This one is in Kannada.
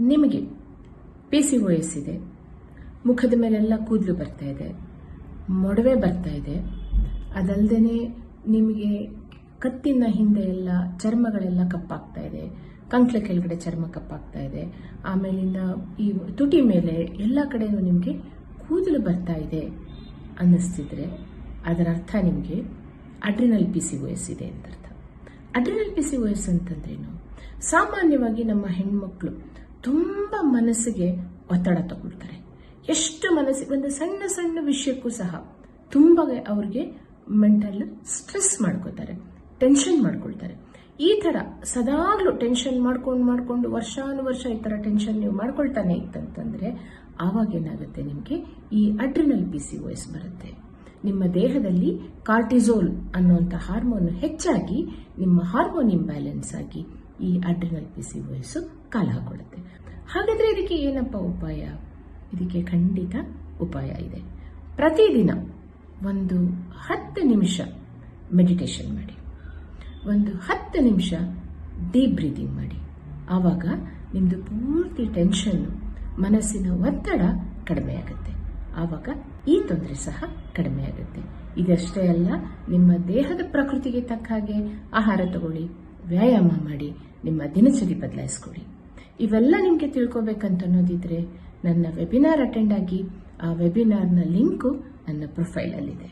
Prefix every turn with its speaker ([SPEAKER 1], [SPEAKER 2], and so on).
[SPEAKER 1] ನಿಮಗೆ ಪಿ ಸಿ ಎಸ್ ಇದೆ. ಮುಖದ ಮೇಲೆಲ್ಲ ಕೂದಲು ಬರ್ತಾ ಇದೆ. ಮೊಡವೆ ಬರ್ತಾ ಇದೆ. ಅದಲ್ಲದೆ ನಿಮಗೆ ಕತ್ತಿನ ಹಿಂದೆ ಎಲ್ಲ ಚರ್ಮಗಳೆಲ್ಲ ಕಪ್ಪಾಗ್ತಾ ಇದೆ. ಕಂಕ್ಲ ಕೆಳಗಡೆ ಚರ್ಮ ಕಪ್ಪಾಗ್ತಾ ಇದೆ. ಆಮೇಲಿಂದ ಈ ತುಟಿ ಮೇಲೆ ಎಲ್ಲ ಕಡೆಯೂ ನಿಮಗೆ ಕೂದಲು ಬರ್ತಾ ಇದೆ ಅನ್ನಿಸ್ತಿದ್ರೆ ಅದರ ಅರ್ಥ ನಿಮಗೆ ಅಡ್ರಿನಲ್ ಪಿ ಸಿ ಎಸ್ ಇದೆ ಅಂತ ಅರ್ಥ. ಅಡ್ರಿನಲ್ ಪಿ ಸಿ ಎಸ್ ಅಂತಂದ್ರೇನು? ಸಾಮಾನ್ಯವಾಗಿ ನಮ್ಮ ಹೆಣ್ಮಕ್ಳು ತುಂಬ ಮನಸ್ಸಿಗೆ ಒತ್ತಡ ತಗೊಳ್ತಾರೆ. ಎಷ್ಟು ಮನಸ್ಸಿಗೆ ಒಂದು ಸಣ್ಣ ಸಣ್ಣ ವಿಷಯಕ್ಕೂ ಸಹ ತುಂಬ ಅವ್ರಿಗೆ ಮೆಂಟಲ್ ಸ್ಟ್ರೆಸ್ ಮಾಡ್ಕೋತಾರೆ ಟೆನ್ಷನ್ ಮಾಡ್ಕೊಳ್ತಾರೆ. ಈ ಥರ ಸದಾಗ್ಲೂ ಟೆನ್ಷನ್ ಮಾಡ್ಕೊಂಡು ಮಾಡ್ಕೊಂಡು ವರ್ಷಾನುವರ್ಷ ಈ ಥರ ಟೆನ್ಷನ್ ನೀವು ಮಾಡ್ಕೊಳ್ತಾನೆ ಇತ್ತಂತಂದರೆ ಆವಾಗ ಏನಾಗುತ್ತೆ ನಿಮಗೆ? ಈ ಅಡ್ರಿನಲ್ ಪಿ ಸಿ ಎಸ್ ಬರುತ್ತೆ. ನಿಮ್ಮ ದೇಹದಲ್ಲಿ ಕಾರ್ಟಿಸೋಲ್ ಅನ್ನುವಂಥ ಹಾರ್ಮೋನ್ ಹೆಚ್ಚಾಗಿ ನಿಮ್ಮ ಹಾರ್ಮೋನ್ ಇಂಬ್ಯಾಲೆನ್ಸ್ ಆಗಿ ಈ ಅಡ್ರಿನಲ್ ಪಿ ಸಿ ವಯಸ್ಸು ಕಾಲ ಹಾಕೊಳ್ಳುತ್ತೆ ಹಾಗಾದ್ರೆ ಇದಕ್ಕೆ ಏನಪ್ಪ ಉಪಾಯ? ಇದಕ್ಕೆ ಖಂಡಿತ ಉಪಾಯ ಇದೆ. ಪ್ರತಿದಿನ ಒಂದು ಹತ್ತು ನಿಮಿಷ ಮೆಡಿಟೇಷನ್ ಮಾಡಿ. ಒಂದು ಹತ್ತು ನಿಮಿಷ ಡೀಪ್ ಬ್ರೀದಿಂಗ್ ಮಾಡಿ. ಆವಾಗ ನಿಮ್ಮದು ಪೂರ್ತಿ ಟೆನ್ಷನ್ ಮನಸ್ಸಿನ ಒತ್ತಡ ಕಡಿಮೆ ಆಗುತ್ತೆ ಆವಾಗ ಈ ತೊಂದರೆ ಸಹ ಕಡಿಮೆ ಆಗುತ್ತೆ ಇದಷ್ಟೇ ಅಲ್ಲ, ನಿಮ್ಮ ದೇಹದ ಪ್ರಕೃತಿಗೆ ತಕ್ಕ ಹಾಗೆ ಆಹಾರ ತಗೊಳ್ಳಿ. ವ್ಯಾಯಾಮ ಮಾಡಿ, ನಿಮ್ಮ ದಿನಚರಿ ಬದಲಾಯಿಸ್ಕೊಳ್ಳಿ ಇವೆಲ್ಲ ನಿಮಗೆ ತಿಳ್ಕೊಬೇಕಂತ ಅನ್ನೋದಿದ್ರೆ ನನ್ನ ವೆಬಿನಾರ್ ಅಟೆಂಡ್ ಆಗಿ ಆ ವೆಬಿನಾರ್ನ ಲಿಂಕು ನನ್ನ ಪ್ರೊಫೈಲಲ್ಲಿದೆ